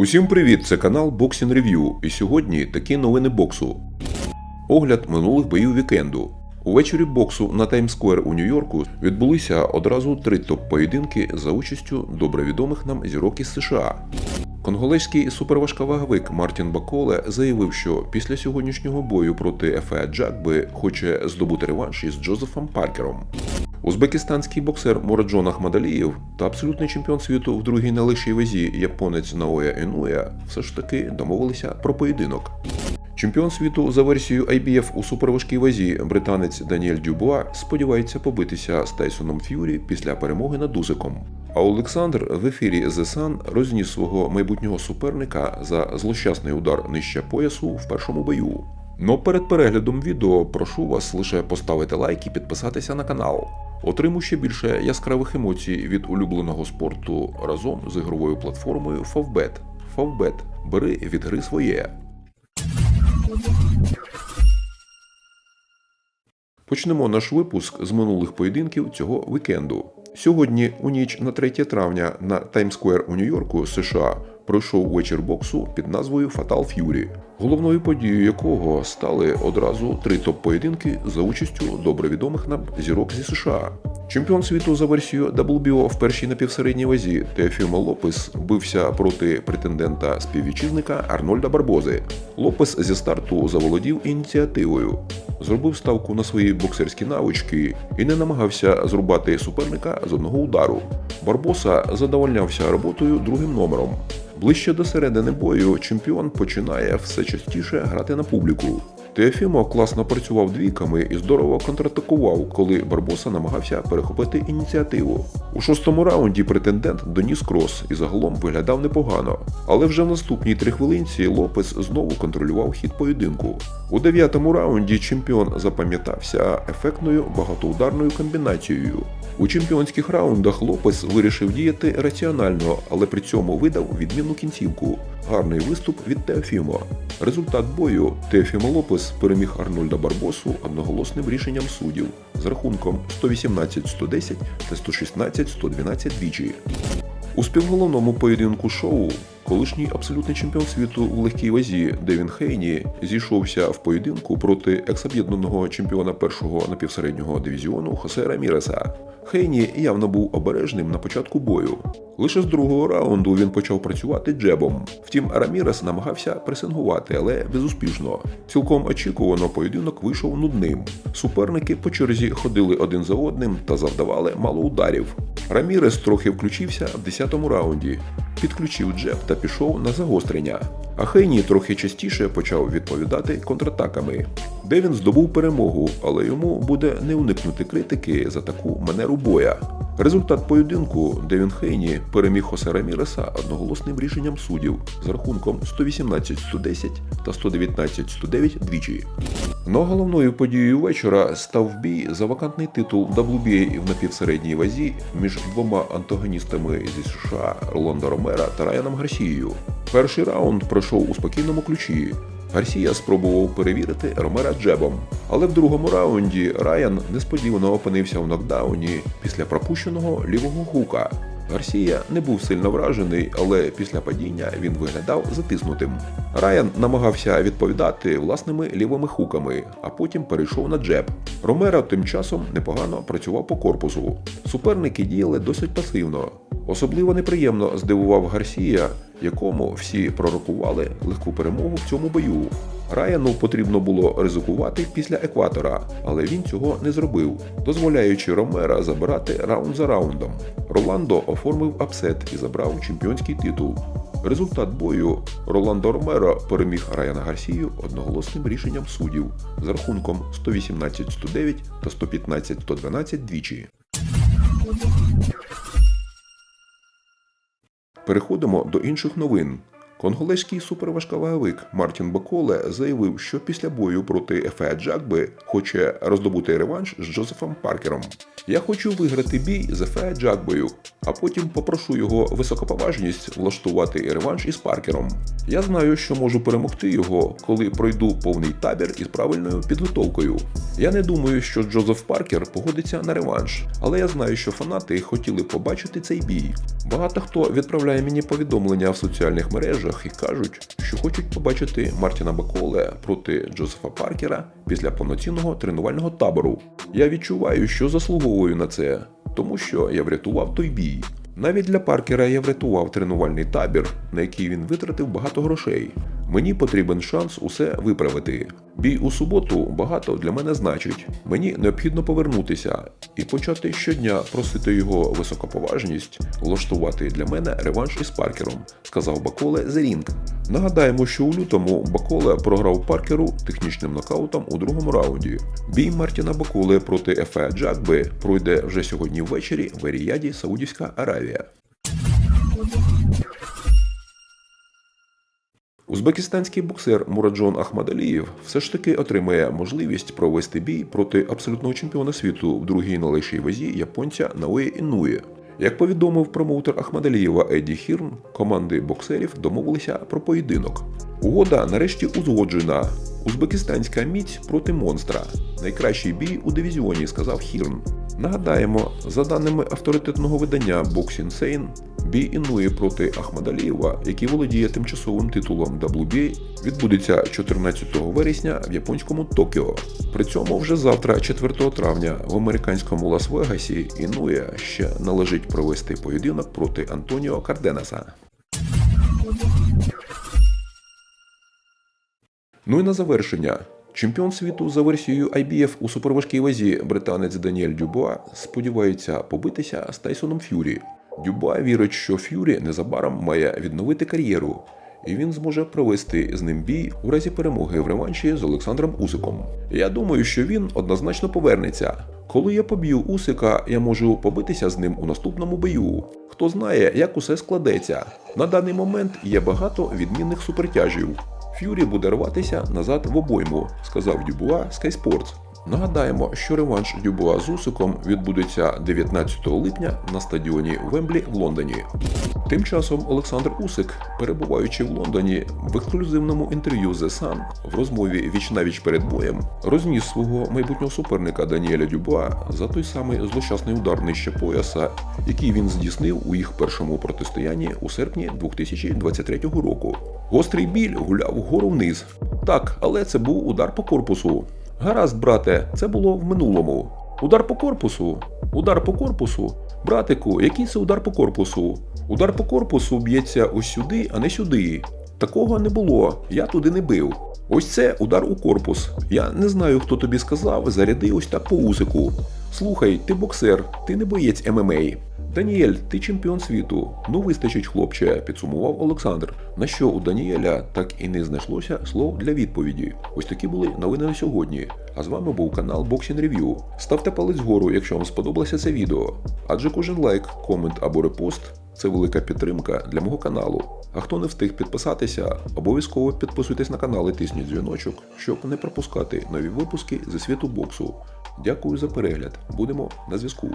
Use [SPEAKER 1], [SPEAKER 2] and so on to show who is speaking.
[SPEAKER 1] Усім привіт! Це канал Boxing Review. І сьогодні такі новини боксу. Огляд минулих боїв вікенду. Увечері боксу на Таймсквер у Нью-Йорку відбулися одразу три топ-поєдинки за участю добре відомих нам зірок із США. Конголезький суперважковаговик Мартін Баколе заявив, що після сьогоднішнього бою проти Ефе Джакби хоче здобути реванш із Джозефом Паркером. Узбекистанський боксер Мураджон Ахмадалієв та абсолютний чемпіон світу в другій найлегшій вазі японець Наоя Інуя все ж таки домовилися про поєдинок. Чемпіон світу за версією IBF у суперважкій вазі британець Даніель Дюбуа сподівається побитися з Тайсоном Ф'юрі після перемоги над Узиком. А Олександр в ефірі The Sun розніс свого майбутнього суперника за злощасний удар нижче поясу в першому бою. Но перед переглядом відео прошу вас лише поставити лайк і підписатися на канал. Отримуй ще більше яскравих емоцій від улюбленого спорту разом з ігровою платформою Favbet. Favbet. Бери від гри своє. Почнемо наш випуск з минулих поєдинків цього вікенду. Сьогодні, у ніч на 3 травня, на Таймсквер у Нью-Йорку, США, пройшов вечір боксу під назвою Fatal Fury, головною подією якого стали одразу три топ-поєдинки за участю добре відомих нам зірок зі США. Чемпіон світу за версією WBO в першій напівсередній вазі Теофімо Лопес бився проти претендента співвітчизника Арнольда Барбози. Лопес зі старту заволодів ініціативою, зробив ставку на свої боксерські навички і не намагався зрубати суперника з одного удару. Барбоса задовольнявся роботою другим номером. Ближче до середини бою чемпіон починає все частіше грати на публіку. Теофімо класно працював двійками і здорово контратакував, коли Барбоса намагався перехопити ініціативу. У шостому раунді претендент доніс крос і загалом виглядав непогано. Але вже в наступній три хвилинці Лопес знову контролював хід поєдинку. У дев'ятому раунді чемпіон запам'ятався ефектною багатоударною комбінацією. У чемпіонських раундах Лопес вирішив діяти раціонально, але при цьому видав відмінну кінцівку. Гарний виступ від Теофімо. Результат бою Теофімо Лопес переміг Арнольда Барбосу одноголосним рішенням суддів з рахунком 118-110 та 116-112 двічі. У співголовному поєдинку шоу колишній абсолютний чемпіон світу в легкій вазі Девін Хейні зійшовся в поєдинку проти екс-об'єднаного чемпіона першого напівсереднього дивізіону Хосе Раміреса. Хейні явно був обережним на початку бою. Лише з другого раунду він почав працювати джебом. Втім, Рамірес намагався пресингувати, але безуспішно. Цілком очікувано поєдинок вийшов нудним. Суперники по черзі ходили один за одним та завдавали мало ударів. Рамірес трохи включився в 10-му раунді, підключив джеб та пішов на загострення. А Хейні трохи частіше почав відповідати контратаками. Де він здобув перемогу, але йому буде не уникнути критики за таку манеру боя. Результат поєдинку Девін Хейні переміг Хосе Раміреса одноголосним рішенням суддів з рахунком 118-110 та 119-109 двічі. Но головною подією вечора став бій за вакантний титул WBA в напівсередній вазі між двома антагоністами зі США Роландо Ромера та Райаном Гарсією. Перший раунд пройшов у спокійному ключі. Гарсія спробував перевірити Ромера джебом, але в другому раунді Райан несподівано опинився в нокдауні після пропущеного лівого хука. Гарсія не був сильно вражений, але після падіння він виглядав затиснутим. Райан намагався відповідати власними лівими хуками, а потім перейшов на джеб. Ромеро тим часом непогано працював по корпусу. Суперники діяли досить пасивно. Особливо неприємно здивував Гарсія, якому всі пророкували легку перемогу в цьому бою. Раяну потрібно було ризикувати після екватора, але він цього не зробив, дозволяючи Ромера забирати раунд за раундом. Роландо оформив апсет і забрав чемпіонський титул. Результат бою Роландо Ромеро переміг Раяна Гарсію одноголосним рішенням суддів з рахунком 118-109 та 115-112 двічі. Переходимо до інших новин. Конголезький суперважковаговик Мартін Баколе заявив, що після бою проти Ефе Джакби хоче роздобути реванш з Джозефом Паркером. Я хочу виграти бій з Ефе Джакбою, а потім попрошу його високоповажність влаштувати реванш із Паркером. Я знаю, що можу перемогти його, коли пройду повний табір із правильною підготовкою. Я не думаю, що Джозеф Паркер погодиться на реванш, але я знаю, що фанати хотіли побачити цей бій. Багато хто відправляє мені повідомлення в соціальних мережах соцмережах і кажуть, що хочуть побачити Мартіна Баколе проти Джозефа Паркера після повноцінного тренувального табору. Я відчуваю, що заслуговую на це, тому що я врятував той бій. Навіть для Паркера я врятував тренувальний табір, на який він витратив багато грошей. Мені потрібен шанс усе виправити. Бій у суботу багато для мене значить. Мені необхідно повернутися і почати щодня просити його високоповажність влаштувати для мене реванш із Паркером, сказав Баколе The Ring. Нагадаємо, що у лютому Баколе програв Паркеру технічним нокаутом у другому раунді. Бій Мартіна Баколе проти Ефе Джакби пройде вже сьогодні ввечері в Еріяді, Саудівська Аравія. Узбекистанський боксер Мураджон Ахмадалієв все ж таки отримає можливість провести бій проти абсолютного чемпіона світу в другій належній вазі японця Наої Інуї. Як повідомив промоутер Ахмадалієва Едді Хірн, команди боксерів домовилися про поєдинок. Угода нарешті узгоджена. Узбекистанська міць проти монстра. Найкращий бій у дивізіоні, сказав Хірн. Нагадаємо, за даними авторитетного видання Boxing Sane, бій Інуї проти Ахмадалієва, який володіє тимчасовим титулом WBA, відбудеться 14 вересня в японському Токіо. При цьому вже завтра, 4 травня, в американському Лас-Вегасі Інуя ще належить провести поєдинок проти Антоніо Карденаса. Ну і на завершення. Чемпіон світу за версією IBF у суперважкій вазі британець Даніель Дюбуа сподівається побитися з Тайсоном Ф'юрі. Дюбуа вірить, що Ф'юрі незабаром має відновити кар'єру, і він зможе провести з ним бій у разі перемоги в реванші з Олександром Усиком. Я думаю, що він однозначно повернеться. Коли я поб'ю Усика, я можу побитися з ним у наступному бою. Хто знає, як усе складеться. На даний момент є багато відмінних супертяжів. Ф'юрі буде рватися назад в обойму, сказав Дюбуа Sky Sports. Нагадаємо, що реванш Дюбуа з Усиком відбудеться 19 липня на стадіоні Вемблі в Лондоні. Тим часом Олександр Усик, перебуваючи в Лондоні, в ексклюзивному інтерв'ю The Sun в розмові віч-навіч перед боєм розніс свого майбутнього суперника Даніеля Дюбуа за той самий злощасний удар нижче пояса, який він здійснив у їх першому протистоянні у серпні 2023 року. Гострий біль гуляв вгору вниз. Так, але це був удар по корпусу. Гаразд, брате, це було в минулому. Удар по корпусу. Удар по корпусу. Братику, який це удар по корпусу? Удар по корпусу б'ється ось сюди, а не сюди. Такого не було. Я туди не бив. Ось це удар у корпус. Я не знаю, хто тобі сказав, заряди ось так по усику. Слухай, ти боксер, ти не боєць ММА. Даніель, ти чемпіон світу. Ну вистачить, хлопче, підсумував Олександр. На що у Даніеля так і не знайшлося слов для відповіді. Ось такі були новини на сьогодні. А з вами був канал Boxing Review. Ставте палець вгору, якщо вам сподобалося це відео. Адже кожен лайк, комент або репост це велика підтримка для мого каналу. А хто не встиг підписатися, обов'язково підписуйтесь на канал і тисніть дзвіночок, щоб не пропускати нові випуски зі світу боксу. Дякую за перегляд. Будемо на зв'язку.